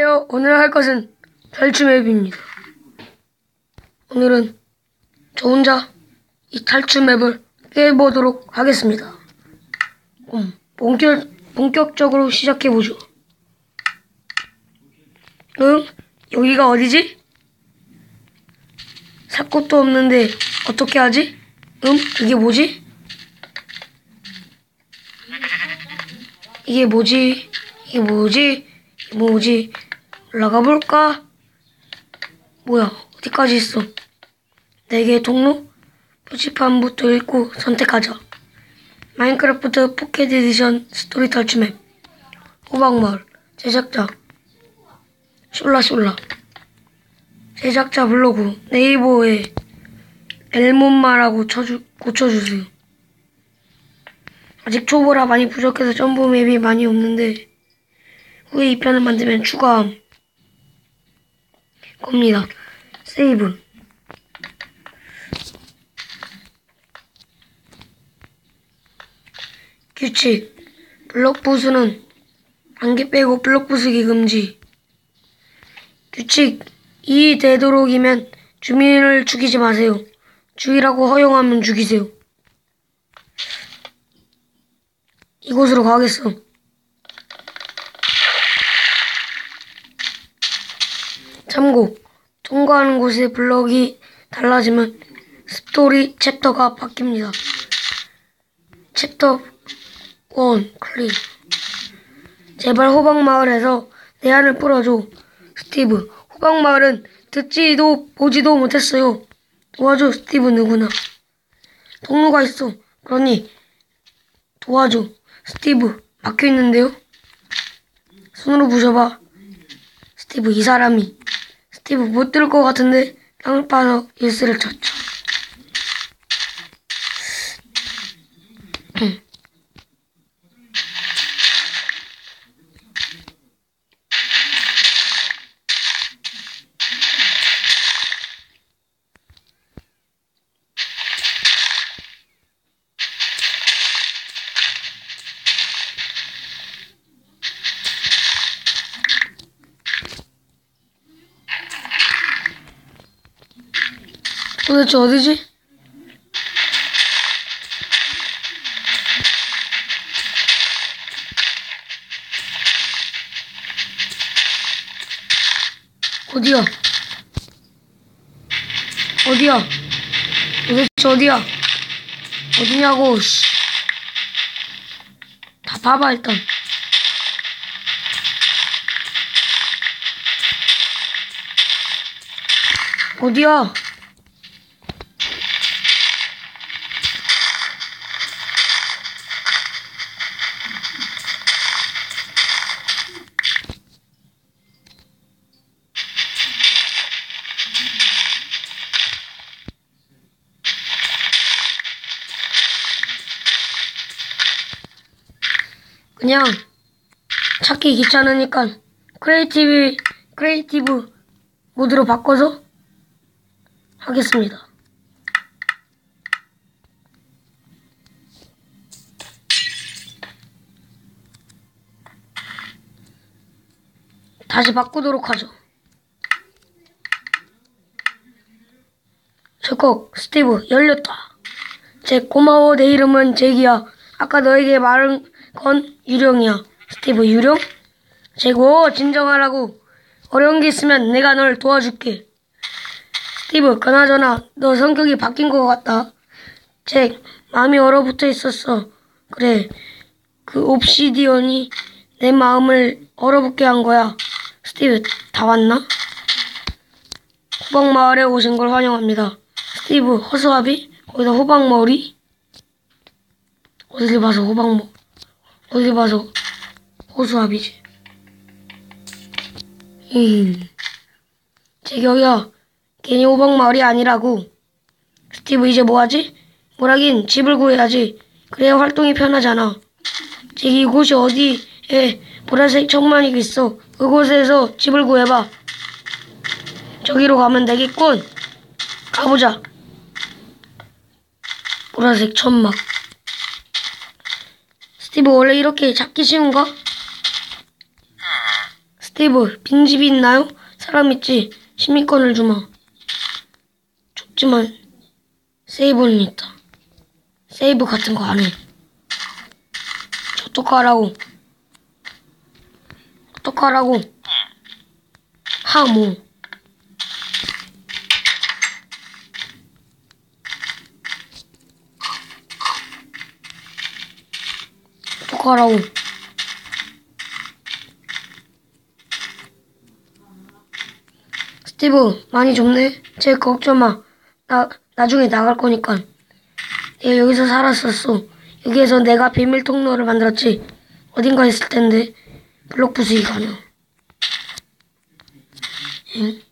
안녕하세요. 오늘 할 것은 탈출 맵입니다. 오늘은 저 혼자 이 탈출 맵을 깨보도록 하겠습니다. 그럼 본격, 본격적으로 시작해보죠. 응? 여기가 어디지? 살 곳도 없는데 어떻게 하지? 응? 이게 뭐지? 이게 뭐지? 이게 뭐지? 이게 뭐지? 올라가 볼까? 뭐야? 어디까지 있어? 네 개의 통로? 표지판부터 읽고 선택하자. 마인크래프트 포켓 에디션 스토리 탈출맵 호박마을 제작자 숄라숄라 제작자 블로그 네이버에 엘몬마라고 쳐주, 고쳐주세요. 아직 초보라 많이 부족해서 점프 맵이 많이 없는데 후에 2편을 만들면 추가함 겁니다. 세이브 규칙 블록 부수는 안개 빼고 블록 부수기 금지 규칙 이 되도록이면 주민을 죽이지 마세요. 죽이라고 허용하면 죽이세요. 이곳으로 가겠어. 참고, 통과하는 곳의 블럭이 달라지면 스토리 챕터가 바뀝니다. 챕터 1 클릭. 제발 호박마을에서 내 안을 풀어줘. 스티브, 호박마을은 듣지도 보지도 못했어요. 도와줘, 스티브 누구나. 통로가 있어. 그러니 도와줘. 스티브, 막혀 있는데요? 손으로 부셔봐. 스티브, 이 사람이. 스티브 못 들을 것 같은데 파서 일스를 쳤죠. 도대체 어디지? 어디야? 어디야? 도대체 어디야? 어디냐고, 씨. 다 봐봐, 일단. 어디야? 그냥 찾기 귀찮으니까 크리에이티브 크리에이티브 모드로 바꿔서 하겠습니다. 다시 바꾸도록 하죠. 저거 스티브 열렸다. 제 고마워 내 이름은 잭이야. 아까 너에게 말은 건 유령이야. 스티브 유령? 제고 진정하라고. 어려운 게 있으면 내가 널 도와줄게. 스티브 그나저나 너 성격이 바뀐 것 같다. 잭 마음이 얼어붙어 있었어. 그래 그 옵시디언이 내 마음을 얼어붙게 한 거야. 스티브 다 왔나? 호박 마을에 오신 걸 환영합니다. 스티브 허수아비? 거기다 호박 머리? 어딜 봐서 호박 머 어딜 봐서 호수아비지. 음. 제격이야. 괜히 호박 마을이 아니라고. 스티브 이제 뭐하지? 뭐라긴 집을 구해야지. 그래야 활동이 편하잖아. 저기 이곳이 어디에 보라색 천만이 있어. 그곳에서 집을 구해봐. 저기로 가면 되겠군. 가보자. 보라색 천막. 스티브 원래 이렇게 잡기 쉬운가? 스티브, 빈집이 있나요? 사람 있지? 시민권을 주마. 좁지만 세이브는 있다. 세이브 같은 거 안 해. 어떡하라고. 어떡하라고. 하모. 어떡하라고. 스티브, 많이 좁네? 쟤 걱정 마. 나, 나중에 나갈 거니까. 내가 여기서 살았었어. 여기에서 내가 비밀 통로를 만들었지. 어딘가 있을 텐데. 블록 부수기 가능. 응?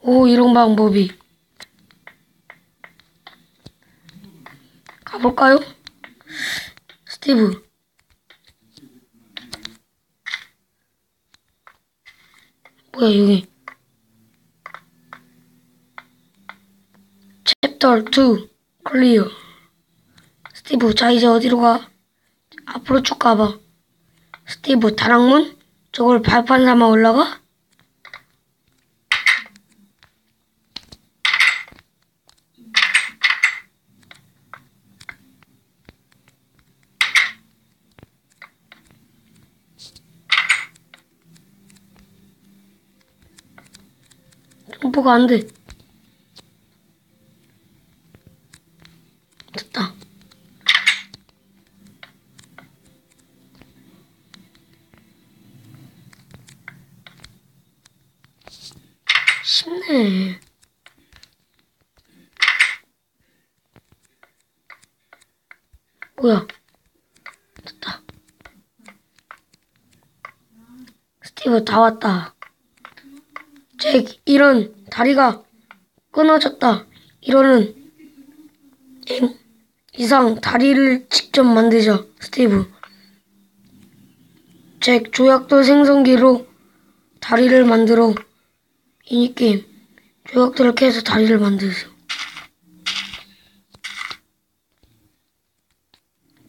오, 이런 방법이. 가볼까요? 스티브. 뭐야, 여기. 챕터 2 클리어 스티브 자 이제 어디로 가? 앞으로 쭉 가봐 스티브 다락문? 저걸 발판 삼아 올라가? 점프가 안 돼. 됐다. 쉽네. 뭐야? 됐다. 스티브 다 왔다. 잭, 이런 다리가 끊어졌다. 이러는 엥? 이상 다리를 직접 만들자, 스티브. 잭, 조약돌 생성기로 다리를 만들어. 미니게임. 조약돌을 캐서 다리를 만들자.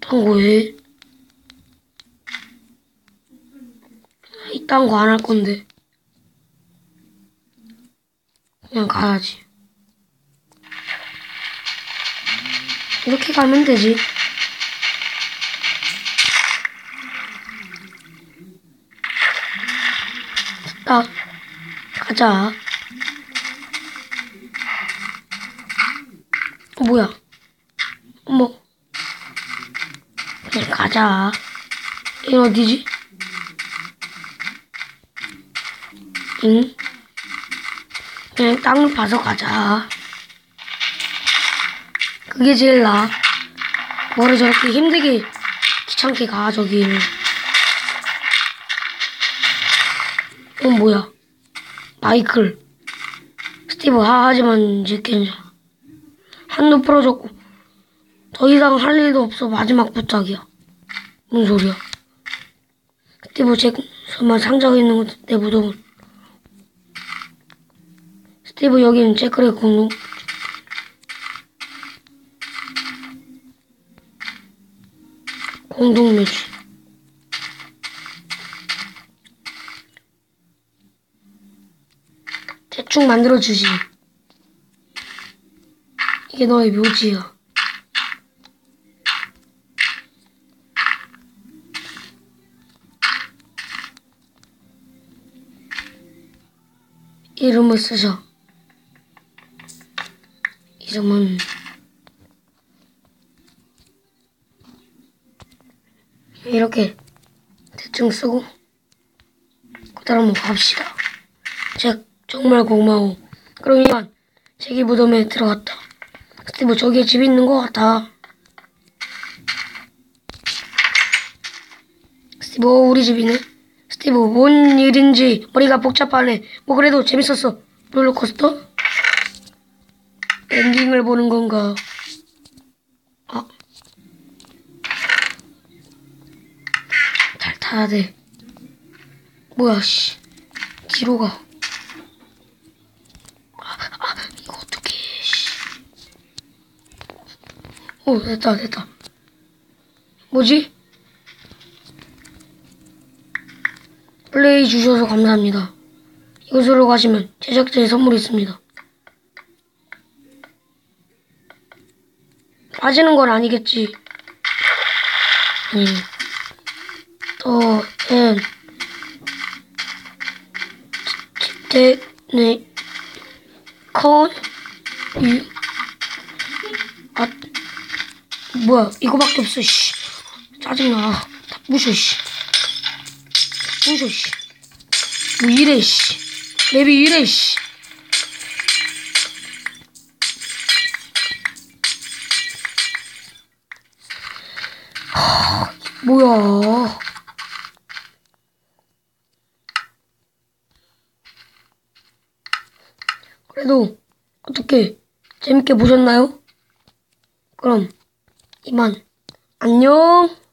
딴거 왜? 이딴 거 안 할 건데. 그냥 가야지. 이렇게 가면 되지. 딱 가자. 어, 뭐야? 어머. 그냥 가자. 얘 어디지? 응? 그냥 땅을 파서 가자. 그게 제일 나아. 뭐를 저렇게 힘들게 귀찮게 가, 저기를. 어, 뭐야. 마이클. 스티브, 하, 하지만 이제 괜찮아. 한도 풀어줬고. 더 이상 할 일도 없어. 마지막 부탁이야. 뭔 소리야. 스티브, 제, 설마 상자가 있는 것, 내 무덤을. 스티브, 여기는 제크의 공룡. 공동묘지. 대충 만들어주지. 이게 너의 묘지야. 이름을 쓰자. 이름은 이렇게 대충 쓰고 그다음 한번 갑시다. 잭 정말 고마워. 그럼 이만 잭이 무덤에 들어갔다. 스티브 저기에 집 있는 것 같아. 스티브 어, 우리 집이네. 스티브 뭔 일인지 머리가 복잡하네. 뭐 그래도 재밌었어. 롤러코스터? 엔딩을 보는 건가? 아. 잘 타야 돼. 뭐야, 씨. 뒤로 가. 아, 아, 이거 어떡해, 씨. 오, 됐다, 됐다. 뭐지? 플레이 주셔서 감사합니다. 이곳으로 가시면 제작자의 선물이 있습니다. 빠지는 건 아니겠지. 아니, 더, 엔, 제, 네, 컨, 유, 아, 뭐야, 이거밖에 없어, 씨. 짜증나. 다 부셔, 씨. 부셔, 씨. 뭐 이래, 씨. 랩이 이래, 씨. 뭐야. 그래도 어떻게 재밌게 보셨나요? 그럼 이만 안녕.